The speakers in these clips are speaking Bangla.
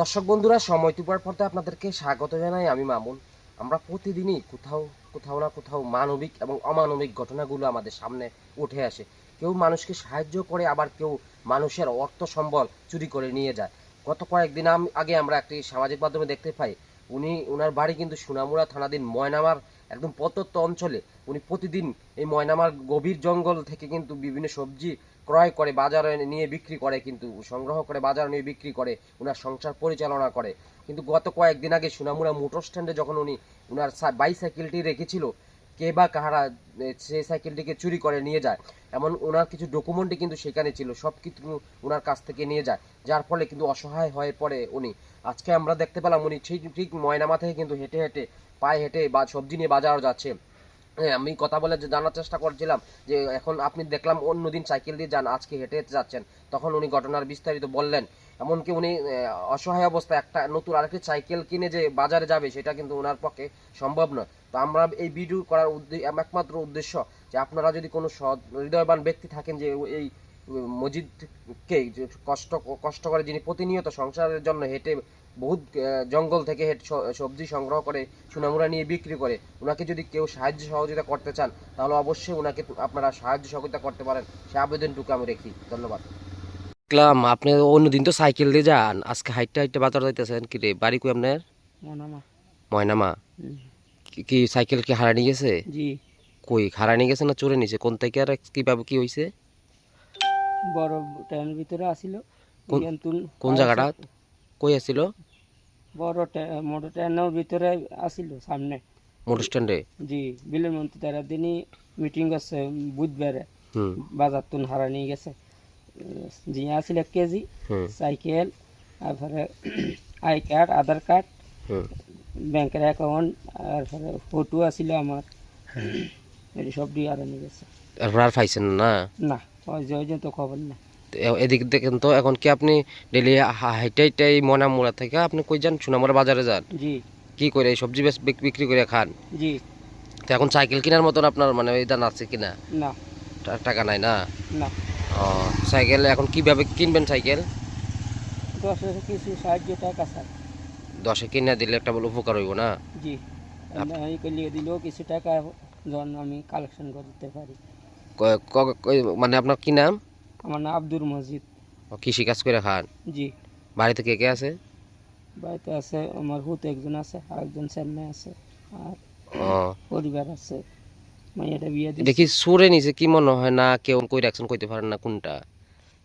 দর্শক বন্ধুরা, সময় টিপার পর্তে আপনাদেরকে স্বাগত জানাই আমি মামুন। আমরা প্রতিদিনই কোথাও কোথাও না কোথাও মানবিক এবং অমানবিক ঘটনাগুলো আমাদের সামনে উঠে আসে। কেউ মানুষকে সাহায্য করে, আবার কেউ মানুষের অর্থ সম্বল চুরি করে নিয়ে যায়। গত কয়েকদিন আগে আমরা একটি সামাজিক মাধ্যমে দেখতে পাই, উনি ওনার বাড়ি কিন্তু সোনামুড়া থানাধীন ময়নামার, একদম প্রত্যন্ত অঞ্চলে। উনি প্রতিদিন এই ময়নামার গভীর জঙ্গল থেকে কিন্তু বিভিন্ন সবজি ক্রয় করে, বাজারে নিয়ে বিক্রি করে কিন্তু, সংগ্রহ করে, বাজারে নিয়ে বিক্রি করে ওনার সংসার পরিচালনা করে। কিন্তু গত কয়েকদিন আগে সুনামুরা মোটর স্ট্যান্ডে যখন উনি ওনার বাইসাইকেলটি রেখেছিল, কে বা কাহারা সেই সাইকেলটিকে চুরি করে নিয়ে যায়। এমন ওনার কিছু ডকুমেন্টই কিন্তু সেখানে ছিল, সব কিছু ওনার কাছ থেকে নিয়ে যায়। যার ফলে কিন্তু অসহায় হয়ে পড়ে উনি। আজকে আমরা দেখতে পেলাম উনি ঠিক ঠিক ময়নামা থেকে কিন্তু হেঁটে হেঁটে, পায়ে হেঁটে বা সবজি নিয়ে বাজার যাচ্ছে। আমি কথা বলে জানার চেষ্টা করছিলাম যে এখন আপনি দেখলাম অন্যদিন সাইকেল দিয়ে যান, আজকে হেঁটে হেঁটে যাচ্ছেন। তখন উনি ঘটনার বিস্তারিত বললেন। এমনকি উনি অসহায় অবস্থায় একটা নতুন আরেকটি সাইকেল কিনে যে বাজারে যাবে, সেটা কিন্তু ওনার পক্ষে সম্ভব নয়। তো আমরা এই ভিডিও করার একমাত্র উদ্দেশ্য যে আপনারা যদি কোনো সৎ, হৃদয়বান ব্যক্তি থাকেন যে এই মসজিদকে যে কষ্ট কষ্ট করে যিনি প্রতিনিয়ত সংসারের জন্য হেঁটে বহুত জঙ্গল থেকে হেঁটে সবজি সংগ্রহ করে সুনামুরা নিয়ে বিক্রি করে ওনাকে যদি কেউ সাহায্য সহযোগিতা করতে চান তাহলে অবশ্যই ওনাকে আপনারা সাহায্য সহযোগিতা করতে পারেন। সে আবেদনটুকু আমি রেখি। ধন্যবাদ। দেখলাম আপনি অন্যদিন তো সাইকেল দিয়ে যান। আজকে হাইটটা হাইটটা বাজার যাইতেছেন কি রে? বাড়ি কই আপনার? ময়নামা। কি- কি সাইকেল কি হারানি গেছে? জি। কই হারানি গেছে না চুরে নিছে? কোন থেকে আর কীভাবে কি হয়েছে বড় ট্রেনের ভিতরে আসিল। কোন- জায়গাটা? কই আছিল বড় মোটর ট্রেনের ভিতরে আসিল সামনে। মোটর স্ট্যান্ডে? জি বিলের মন্ত্রী তারা দিনই মিটিং আছে বুধবারে। হুম। বাজার তুন হারা নিয়ে গেছে। জি আসিল এক কেজি সাইকেল তারপরে আই কার্ড আধার কার্ড হুম। ব্যাংকের অ্যাকাউন্ট আর ফটো আসিল আমার। সব দিয়ে হারা নিয়ে গেছে। আর পাইছেন না? না ওই যে তো খবর না এদিক দেখেন তো এখন কি আপনি ডেলি হাইটে হাইটে এই ময়নামুড়া থেকে আপনি কই যান? সোনামুড়া বাজারে যান। জি। কি করে এই সবজি বিক্রি করে খান? জি। তো এখন সাইকেল কেনার মতন আপনার মানে এই দান আছে কিনা? না। টাকা নাই না? না। ও সাইকেল এখন কীভাবে কিনবেন সাইকেল? দশ কিছু সাহায্য টাকা স্যার। দশে কিনে দিলে একটা বলে উপকার হইব না? জি। এই করলিয়ে দিলেও কিছু টাকা যেন আমি কালেকশন করতে পারি। মানে আপনার কি নাম? আমার নাম আব্দুর মসজিদ ও, কৃষি কাজ করে খান? জি। বাড়িতে কে কে আছে? বাড়িতে আছে আমার হুত একজন আছে আর একজন চেন্নাই আছে আর পরিবার আছে। মাইয়াটা বিয়ে দিই কি সুরে নিছে? কি মনে হয় না কেউ কই রাখছেন কইতে পারেন না কোনটা?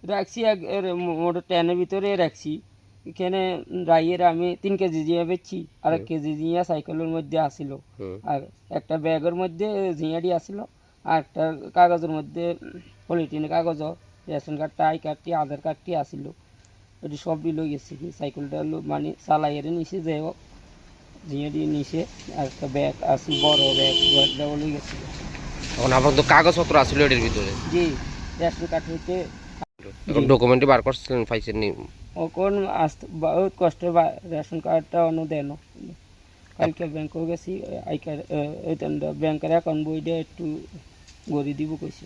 রাখছি এক মোটর ট্যানের ভিতরে রাখছি। এখানে রাইয়ের আমি তিন কেজি জিয়া বেচছি আর এক কেজি জিয়া সাইকেলের মধ্যে আসিল। আর একটা ব্যাগের মধ্যে ঝিঁয়াড়ি আসিল আর একটা কাগজের মধ্যে পলিথিনের কাগজ রেশন কার্ডটা আই কার্ডটি আধার কার্ডটি আসিল। এটি সব লই গেছি। সাইকেলটা মানে চালাইয়ের নিচে যে হোক ঝিঁয়াড়ি নিচে আর একটা ব্যাগ আছে বড় ব্যাগ ব্যাগটা লই গেছিল এখন আপনার তো কাগজপত্র আছিল এটার ভিতরে? জি রেশন কার্ড হইতে এখন ডকুমেন্টে বার করছিলেন পাইছেন নি ওখন আসতে বহুত কষ্ট রেশন কার্ডটা অন্য দেন। কালকে ব্যাংকেও গেছি আই কার্ড ব্যাংকের অ্যাকাউন্ট বইটা একটু গড়ি দিব কইছে।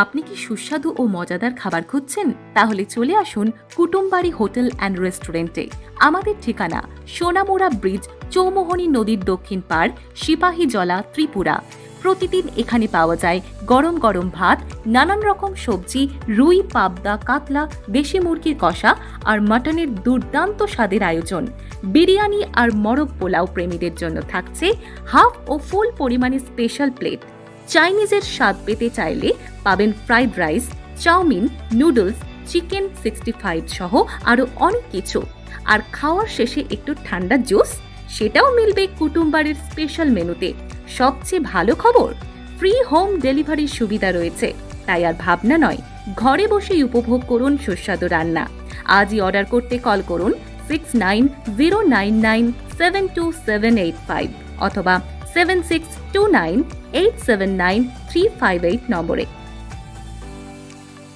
আপনি কি সুস্বাদু ও মজাদার খাবার খুঁজছেন? তাহলে চলে আসুন কুটুমবাড়ি হোটেল অ্যান্ড রেস্টুরেন্টে। আমাদের ঠিকানা সোনামুড়া ব্রিজ, চৌমোহনী নদীর দক্ষিণ পাড় সিপাহীজলা ত্রিপুরা। প্রতিদিন এখানে পাওয়া যায় গরম গরম ভাত, নানান রকম সবজি, রুই, পাবদা, কাতলা, দেশি মুরগির কষা আর মাটনের দুর্দান্ত স্বাদের আয়োজন। বিরিয়ানি আর মরক পোলাও প্রেমীদের জন্য থাকছে হাফ ও ফুল পরিমাণে স্পেশাল প্লেট। চাইনিজের স্বাদ পেতে চাইলে পাবেন fried rice, chowmein, noodles, chicken sixty five সহ আরও অনেক কিছু। আর খাওয়ার শেষে একটু ঠান্ডা জুস, সেটাও মিলবে কুটুম্বারের স্পেশাল মেনুতে। সবচেয়ে ভালো খবর, ফ্রি হোম ডেলিভারির সুবিধা রয়েছে। তাই আর ভাবনা নয়, ঘরে বসেই উপভোগ করুন সুস্বাদু রান্না। আজই অর্ডার করতে কল করুন, six nine zero nine nine seven two seven eight five অথবা seven six two nine eight seven nine three five eight নম্বরে।